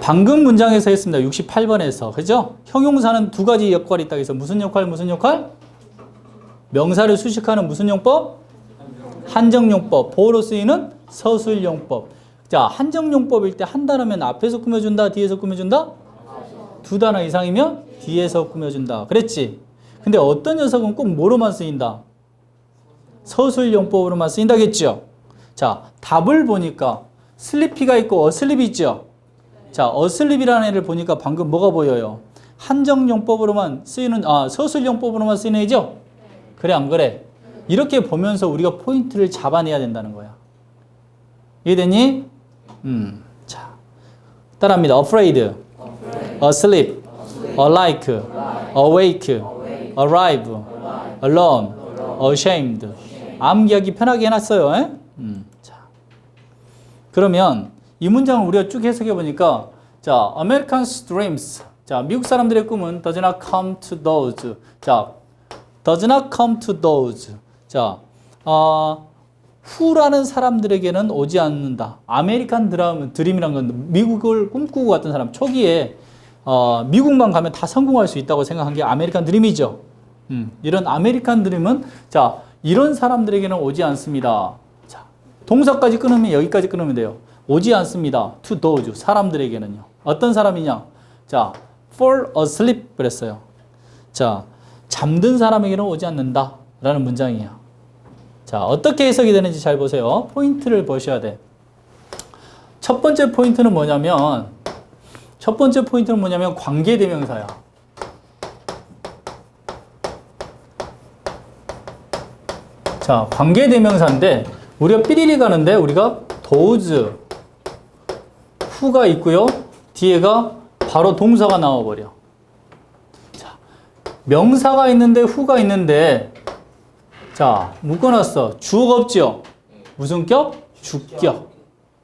방금 문장에서 했습니다. 68번에서. 그죠? 형용사는 두 가지 역할이 있다 해서 무슨 역할, 무슨 역할? 명사를 수식하는 무슨 용법? 한정용법. 보호로 쓰이는 서술용법. 자, 한정용법일 때 한 단어면 앞에서 꾸며준다, 뒤에서 꾸며준다? 두 단어 이상이면 뒤에서 꾸며준다. 그랬지? 근데 어떤 녀석은 꼭 뭐로만 쓰인다? 서술용법으로만 쓰인다겠죠? 자, 답을 보니까 슬리피가 있고 어슬립이 있죠? 자, 어슬립이라는 애를 보니까 방금 뭐가 보여요? 한정용법으로만 쓰이는, 아, 서술용법으로만 쓰이는 애죠? 그래, 안 그래? 이렇게 보면서 우리가 포인트를 잡아내야 된다는 거야. 이해되니? 음, 자. 따라합니다. afraid, asleep, alike, awake, arrive, alone, ashamed. 암기하기 편하게 해놨어요. 에? 음, 자. 그러면 이 문장을 우리가 쭉 해석해 보니까 자, American's dreams. 자, 미국 사람들의 꿈은 does not come to those. 자, does not come to those. 자, 어, 후라는 사람들에게는 오지 않는다. 아메리칸 드라마, 드림이란 건 미국을 꿈꾸고 갔던 사람 초기에 어, 미국만 가면 다 성공할 수 있다고 생각한 게 아메리칸 드림이죠. 음, 이런 아메리칸 드림은 자 이런 사람들에게는 오지 않습니다. 자 동사까지 끊으면 여기까지 끊으면 돼요. 오지 않습니다. To those 사람들에게는요. 어떤 사람이냐? 자 fall asleep 그랬어요. 자 잠든 사람에게는 오지 않는다 라는 문장이에요. 자, 어떻게 해석이 되는지 잘 보세요. 포인트를 보셔야 돼. 첫 번째 포인트는 뭐냐면, 첫 번째 포인트는 뭐냐면 관계대명사야. 자, 관계대명사인데, 우리가 삐리리 가는데, 우리가 those, 후가 있고요. 뒤에가 바로 동사가 나와버려. 자, 명사가 있는데, 후가 있는데, 자, 묶어놨어. 주어가 없죠? 무슨 격? 주격.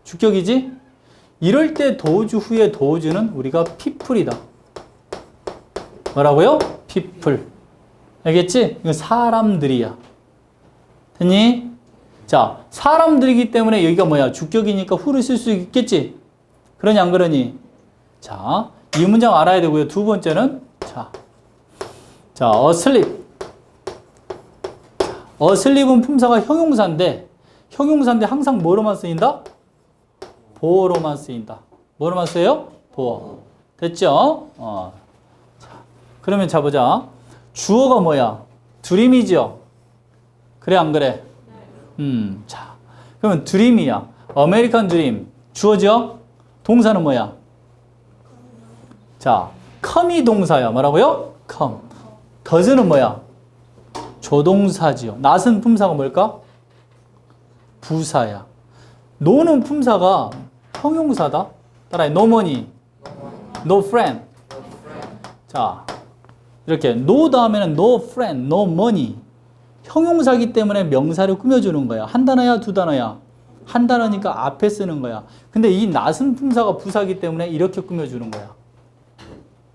주격이지? 이럴 때 도주 후에 도주는 우리가 피플이다. 뭐라고요? 피플. 알겠지? 이건 사람들이야. 됐니? 자, 사람들이기 때문에 여기가 뭐야? 주격이니까 후를 쓸 수 있겠지? 그러니 안 그러니? 자, 이 문장 알아야 되고요. 두 번째는 자, 자, asleep. 어슬립은 품사가 형용사인데 형용사인데 항상 뭐로만 쓰인다? 보어로만 쓰인다. 뭐로만 써요? 보어. 됐죠? 어. 자, 그러면 자 보자. 주어가 뭐야? 드림이죠. 그래 안 그래? 음. 자. 그러면 드림이야. 아메리칸 드림. 주어죠? 동사는 뭐야? 자, come이 동사야. 뭐라고요? come. does는 뭐야? 조동사지요. 낫은 품사가 뭘까? 부사야. 노는 품사가 형용사다. 따라해. No money. No friend. 자, 이렇게 no 다음에는 no friend, no money. 형용사기 때문에 명사를 꾸며주는 거야. 한 단어야, 두 단어야. 한 단어니까 앞에 쓰는 거야. 근데 이 낫은 품사가 부사기 때문에 이렇게 꾸며주는 거야.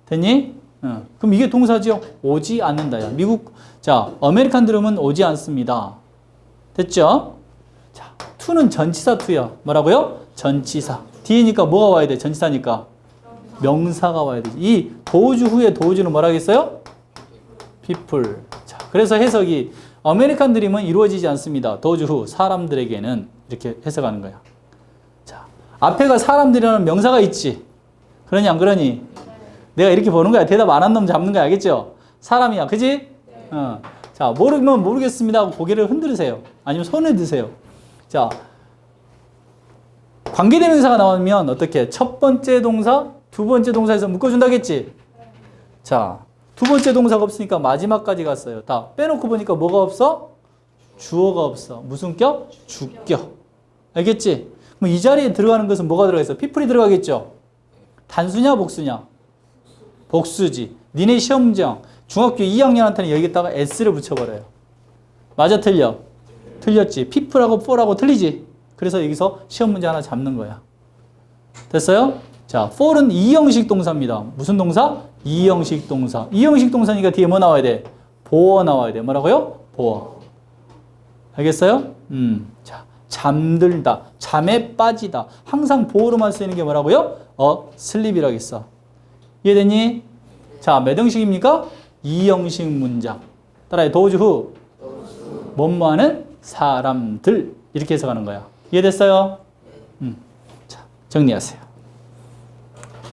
됐니? 응. 그럼 이게 동사죠? 오지 않는다야. 미국 자, 아메리칸 드럼은 오지 않습니다. 됐죠? 자, 투는 전치사 투야. 뭐라고요? 전치사. 뒤니까 뭐가 와야 돼? 전치사니까. 명사가 와야 되지. 이 도주 후에 도주는 뭐라겠어요? people. 자, 그래서 해석이 아메리칸 드림은 이루어지지 않습니다. 도주 후 사람들에게는 이렇게 해석하는 거야. 자, 앞에가 사람들이라는 명사가 있지. 그러니 안 그러니? 내가 이렇게 보는 거야. 대답 안 한 놈 잡는 거야. 알겠죠? 사람이야. 그지? 어. 자, 모르면 모르겠습니다 하고 고개를 흔들으세요. 아니면 손을 드세요. 자, 관계대명사가 나오면 어떻게? 첫 번째 동사, 두 번째 동사에서 묶어준다겠지? 자, 두 번째 동사가 없으니까 마지막까지 갔어요. 다 빼놓고 보니까 뭐가 없어? 주어가 없어. 무슨 격? 주격. 알겠지? 그럼 이 자리에 들어가는 것은 뭐가 들어가 있어? 피플이 들어가겠죠? 단수냐, 복수냐? 복수지. 니네 시험 문장. 중학교 2학년한테는 여기다가 S를 붙여버려요. 맞아, 틀려? 틀렸지. 피플하고 for하고 틀리지? 그래서 여기서 시험 문제 하나 잡는 거야. 됐어요? 자, for는 이형식 동사입니다. 무슨 동사? 이형식 동사. 이형식 동사니까 뒤에 뭐 나와야 돼? 보어 나와야 돼. 뭐라고요? 보어. 알겠어요? 음. 자, 잠들다. 잠에 빠지다. 항상 보어로만 쓰이는 게 뭐라고요? 어 슬립이라고 했어. 이해됐니? 자, 몇 형식입니까? 이형식 문장. 따라해. 도주 후. 뭐뭐 하는 사람들. 이렇게 해석하는 거야. 이해됐어요? 음. 자, 정리하세요.